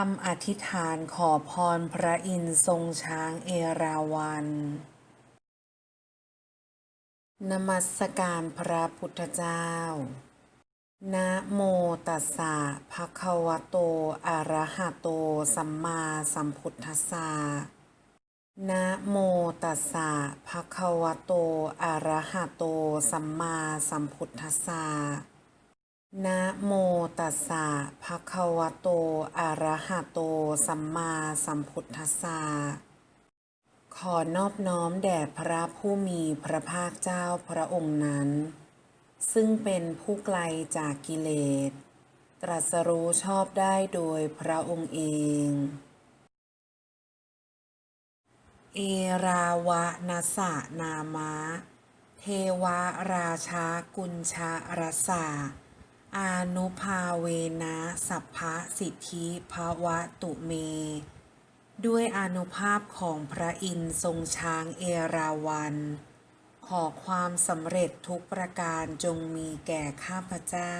คำอธิษฐานขอพรพระอินทร์ทรงช้างเอราวัณนมัสการพระพุทธเจ้า นะโมตัสสะภะคะวะโต อะระหะโต สัมมาสัมพุทธัสสะ นะโมตัสสะภะคะวะโต อะระหะโต สัมมาสัมพุทธัสสะนะโม ตัสสะภะคะวะโต อะระหะโต สัมมาสัมพุทธัสสะ ขอนอบน้อมแด่พระผู้มีพระภาคเจ้าพระองค์นั้น ซึ่งเป็นผู้ไกลจากกิเลส ตรัสรู้ชอบได้โดยพระองค์เอง เอราวะนัสสะนามะ เทวราชากุญชารสา อานุภาเวนะสัพพะสิทธิภาวะตุเม ด้วยอนุภาพของพระอินทร์ทรงช้างเอราวัน ขอความสำเร็จทุกประการจงมีแก่ข้าพเจ้า